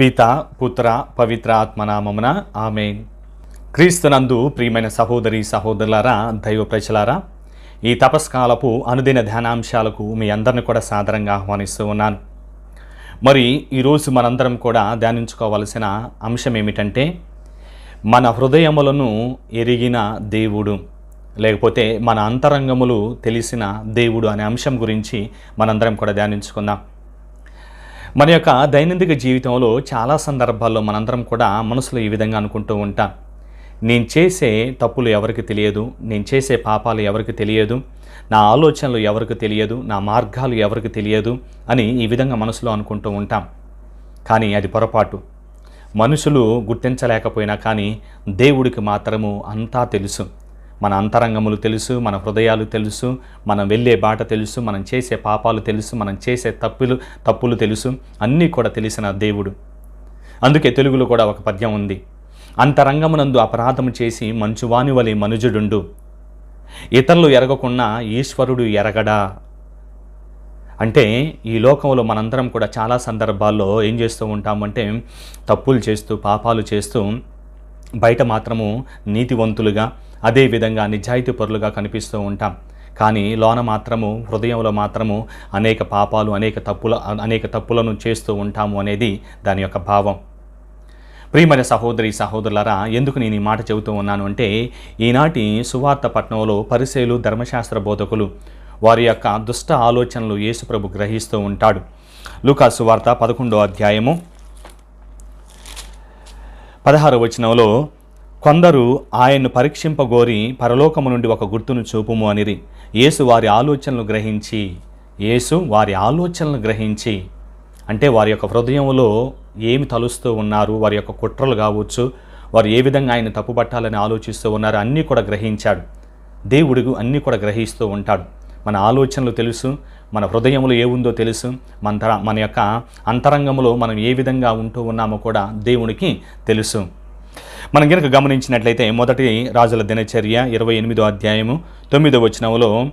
పిత పుత్ర పవిత్ర ఆత్మనామమున ఆమె క్రీస్తునందు ప్రియమైన సహోదరి సహోదరులారా దైవ ప్రజలారా ఈ తపస్కాలపు అనుదిన ధ్యానాంశాలకు మీ అందరిని కూడా సాదరంగా ఆహ్వానిస్తూ ఉన్నాను. మరి ఈరోజు మనందరం కూడా ధ్యానించుకోవలసిన అంశం ఏమిటంటే మన హృదయములను ఎరిగిన దేవుడు లేకపోతే మన అంతరంగములు తెలిసిన దేవుడు అనే అంశం గురించి మనందరం కూడా ధ్యానించుకుందాం. మన యొక్క దైనందిక జీవితంలో చాలా సందర్భాల్లో మనందరం కూడా మనసులో ఈ విధంగా అనుకుంటూ ఉంటాం. నేను చేసే తప్పులు ఎవరికి తెలియదు నేను చేసే పాపాలు ఎవరికి తెలియదు నా ఆలోచనలు ఎవరికి తెలియదు నా మార్గాలు ఎవరికి తెలియదు అని ఈ విధంగా మనసులో అనుకుంటూ ఉంటాం. కానీ అది పొరపాటు. మనుషులు గుర్తించలేకపోయినా కానీ దేవుడికి మాత్రము అంతా తెలుసు. మన అంతరంగములు తెలుసు మన హృదయాలు తెలుసు మనం వెళ్ళే బాట తెలుసు మనం చేసే పాపాలు తెలుసు మనం చేసే తప్పులు తప్పులు తెలుసు. అన్నీ కూడా తెలిసిన దేవుడు. అందుకే తెలుగులో కూడా ఒక పద్యం ఉంది. అంతరంగమునందు అపరాధము చేసి మంచువాని వలి మనుజుడుండు. ఇతరులు ఎరగకున్నా ఈశ్వరుడు ఎరగడా? అంటే ఈ లోకంలో మనందరం కూడా చాలా సందర్భాల్లో ఏం చేస్తూ ఉంటామంటే తప్పులు చేస్తూ పాపాలు చేస్తూ బయట మాత్రము నీతివంతులుగా అదేవిధంగా నిజాయితీ పరులుగా కనిపిస్తూ ఉంటాం. కానీ లోన మాత్రము హృదయంలో మాత్రము అనేక పాపాలు అనేక తప్పుల అనేక తప్పులను చేస్తూ ఉంటాము అనేది దాని యొక్క భావం. ప్రియమైన సహోదరి సహోదరులరా ఎందుకు నేను ఈ మాట చెబుతూ ఉన్నాను అంటే ఈనాటి సువార్త పట్నంలో పరిశీలు ధర్మశాస్త్ర బోధకులు వారి యొక్క దుష్ట ఆలోచనలు యేసుప్రభు గ్రహిస్తూ ఉంటాడు. లూకా సువార్త పదకొండో అధ్యాయము పదహారు వచనంలో కొందరు ఆయన్ను పరీక్షింపగోరి పరలోకము నుండి ఒక గుర్తును చూపుము అనిరి. యేసు వారి ఆలోచనలు గ్రహించి యేసు వారి ఆలోచనలు గ్రహించి అంటే వారి యొక్క హృదయంలో ఏమి తలుస్తూ ఉన్నారు వారి యొక్క కుట్రలు కావచ్చు వారు ఏ విధంగా ఆయన తప్పుపట్టాలని ఆలోచిస్తూ ఉన్నారు అన్నీ కూడా గ్రహించాడు. దేవుడు అన్నీ కూడా గ్రహిస్తూ ఉంటాడు. మన ఆలోచనలు తెలుసు మన హృదయంలో ఏముందో తెలుసు మన తర మన యొక్క అంతరంగంలో మనం ఏ విధంగా ఉంటూ ఉన్నామో కూడా దేవునికి తెలుసు. మనం కనుక గమనించినట్లయితే మొదటి రాజుల దినచర్య ఇరవై ఎనిమిదో అధ్యాయము తొమ్మిదో వచనంలో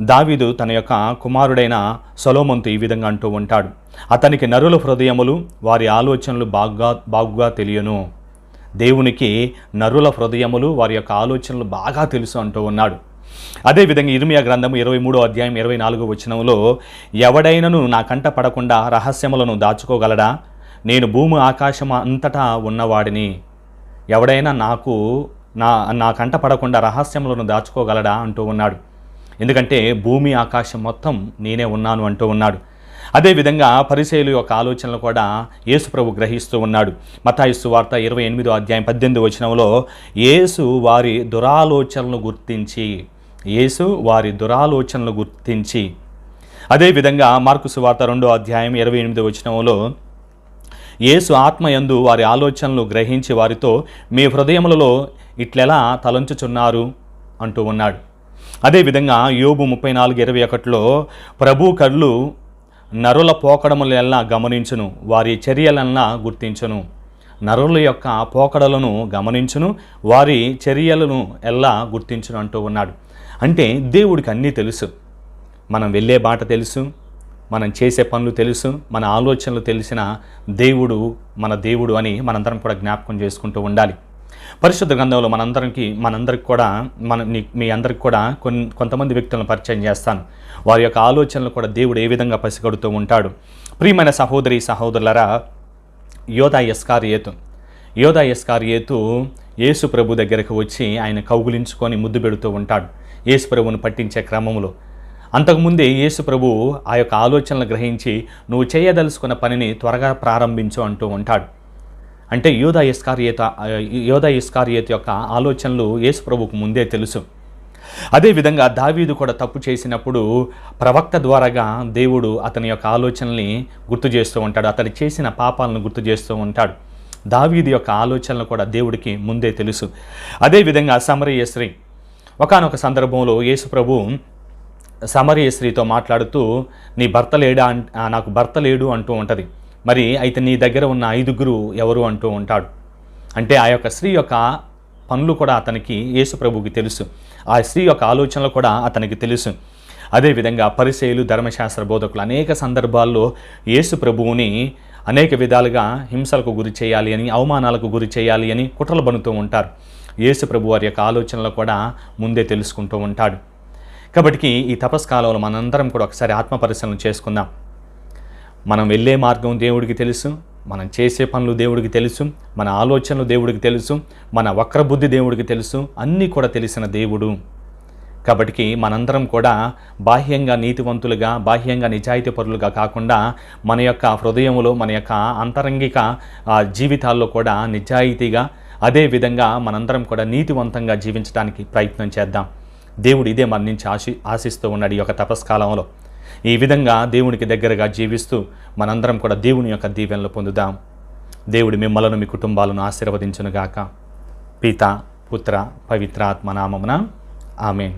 దావీదు తన యొక్క కుమారుడైన సొలోమంతు ఈ విధంగా అంటూ ఉంటాడు. అతనికి నరుల హృదయములు వారి ఆలోచనలు బాగా బాగుగా తెలియను. దేవునికి నరుల హృదయములు వారి యొక్క ఆలోచనలు బాగా తెలుసు అంటూ ఉన్నాడు. అదేవిధంగా ఇర్మియా గ్రంథము ఇరవై మూడో అధ్యాయం ఇరవై నాలుగో వచనంలో ఎవడైనను నా కంట పడకుండా రహస్యములను దాచుకోగలడా? నేను భూమి ఆకాశం అంతటా ఉన్నవాడిని. ఎవడైనా నాకు నా నా కంట పడకుండా రహస్యములను దాచుకోగలడా? అంటూ ఉన్నాడు. ఎందుకంటే భూమి ఆకాశం మొత్తం నేనే ఉన్నాను అంటూ ఉన్నాడు. అదేవిధంగా పరిశైలు యొక్క ఆలోచనలు కూడా యేసుప్రభు గ్రహిస్తూ ఉన్నాడు. మతాయిస్సు వార్త ఇరవై ఎనిమిదో అధ్యాయం పద్దెనిమిది వచనంలో యేసు వారి దురాలోచనలను గుర్తించి యేసు వారి దురాలోచనలు గుర్తించి. అదేవిధంగా మార్కు సువార్త రెండో అధ్యాయం ఇరవై ఎనిమిది వచనంలో యేసు ఆత్మయందు వారి ఆలోచనలు గ్రహించి వారితో మీ హృదయములలో ఇట్లెలా తలంచుచున్నారు? అంటూ ఉన్నాడు. అదేవిధంగా యోబు ముప్పై నాలుగు ఇరవై ఒకటిలో ప్రభు కళ్ళు నరుల పోకడములెల్లా గమనించును వారి చర్యలన్నా గుర్తించును. నరుల యొక్క పోకడలను గమనించును వారి చర్యలను ఎలా గుర్తించును అంటూ ఉన్నాడు. అంటే దేవుడికి అన్నీ తెలుసు. మనం వెళ్ళే బాట తెలుసు. మనం చేసే పనులు తెలుసు మన ఆలోచనలు తెలిసిన దేవుడు మన దేవుడు అని మనందరం కూడా జ్ఞాపకం చేసుకుంటూ ఉండాలి. పరిశుద్ధ గ్రంథంలో మనందరికి మనందరికి కూడా మన నీ- మీ అందరికి కూడా కొన్ని కొంతమంది వ్యక్తులను పరిచయం చేస్తాను. వారి యొక్క ఆలోచనలు కూడా దేవుడు ఏ విధంగా పసిగడుతూ ఉంటాడు. ప్రియమైన సహోదరి సహోదరులరా యోధా ఎస్కారియేతు యోధా ఎస్కారియేతు యేసు ప్రభు దగ్గరకు వచ్చి ఆయన కౌగులించుకొని ముద్దు పెడుతూ ఉంటాడు. యేసు ప్రభువును పట్టించే క్రమంలో అంతకుముందే యేసు ప్రభు ఆ యొక్క ఆలోచనలు గ్రహించి నువ్వు చేయదలుచుకున్న పనిని త్వరగా ప్రారంభించు అంటూ ఉంటాడు. అంటే యోధా ఇస్కారియేత యోధా ఇస్కారియేత్ యొక్క ఆలోచనలు యేసు ప్రభుకు ముందే తెలుసు. అదేవిధంగా దావీదు కూడా తప్పు చేసినప్పుడు ప్రవక్త ద్వారాగా దేవుడు అతని యొక్క ఆలోచనల్ని గుర్తు చేస్తూ ఉంటాడు. అతడు చేసిన పాపాలను గుర్తు చేస్తూ ఉంటాడు. దావీది యొక్క ఆలోచనలు కూడా దేవుడికి ముందే తెలుసు. అదేవిధంగా సమరయ్య శ్రీ ఒకానొక సందర్భంలో యేసు ప్రభు సమరయశ్రీతో స్త్రీతో మాట్లాడుతూ నీ భర్త లేడా నాకు భర్త లేడు అంటూ ఉంటుంది. మరి అయితే నీ దగ్గర ఉన్న ఐదుగురు ఎవరు అంటూ ఉంటాడు. అంటే ఆ యొక్క స్త్రీ యొక్క పనులు కూడా అతనికి యేసుప్రభుకి తెలుసు. ఆ స్త్రీ యొక్క ఆలోచనలు కూడా అతనికి తెలుసు. అదేవిధంగా పరిచయులు ధర్మశాస్త్ర బోధకులు అనేక సందర్భాల్లో యేసు ప్రభువుని అనేక విధాలుగా హింసలకు గురి చేయాలి అని అవమానాలకు గురి చేయాలి అని కుట్రలు బనుతూ ఉంటారు. యేసు ప్రభు వారి యొక్క ఆలోచనలు కూడా ముందే తెలుసుకుంటూ ఉంటాడు. కాబట్టి ఈ తపస్కాలంలో మనందరం కూడా ఒకసారి ఆత్మ పరిశీలన చేసుకుందాం. మనం వెళ్ళే మార్గం దేవుడికి తెలుసు మనం చేసే పనులు దేవుడికి తెలుసు మన ఆలోచనలు దేవుడికి తెలుసు మన వక్రబుద్ధి దేవుడికి తెలుసు అన్నీ కూడా తెలిసిన దేవుడు. కాబట్టి మనందరం కూడా బాహ్యంగా నీతివంతులుగా బాహ్యంగా నిజాయితీ పరులుగా కాకుండా మన యొక్క హృదయంలో మన యొక్క అంతరంగిక జీవితాల్లో కూడా నిజాయితీగా అదే విధంగా మనందరం కూడా నీతివంతంగా జీవించడానికి ప్రయత్నం చేద్దాం. దేవుడు ఇదే మన నుంచి ఆశి ఆశిస్తూ ఉన్నాడు ఈ యొక్క తపస్కాలంలో. ఈ విధంగా దేవునికి దగ్గరగా జీవిస్తూ మనందరం కూడా దేవుని యొక్క దీవెనలు పొందుదాం. దేవుడు మిమ్మలను మీ కుటుంబాలను ఆశీర్వదించునుగాక. పిత పుత్ర పవిత్రాత్మనామమున ఆమెన్.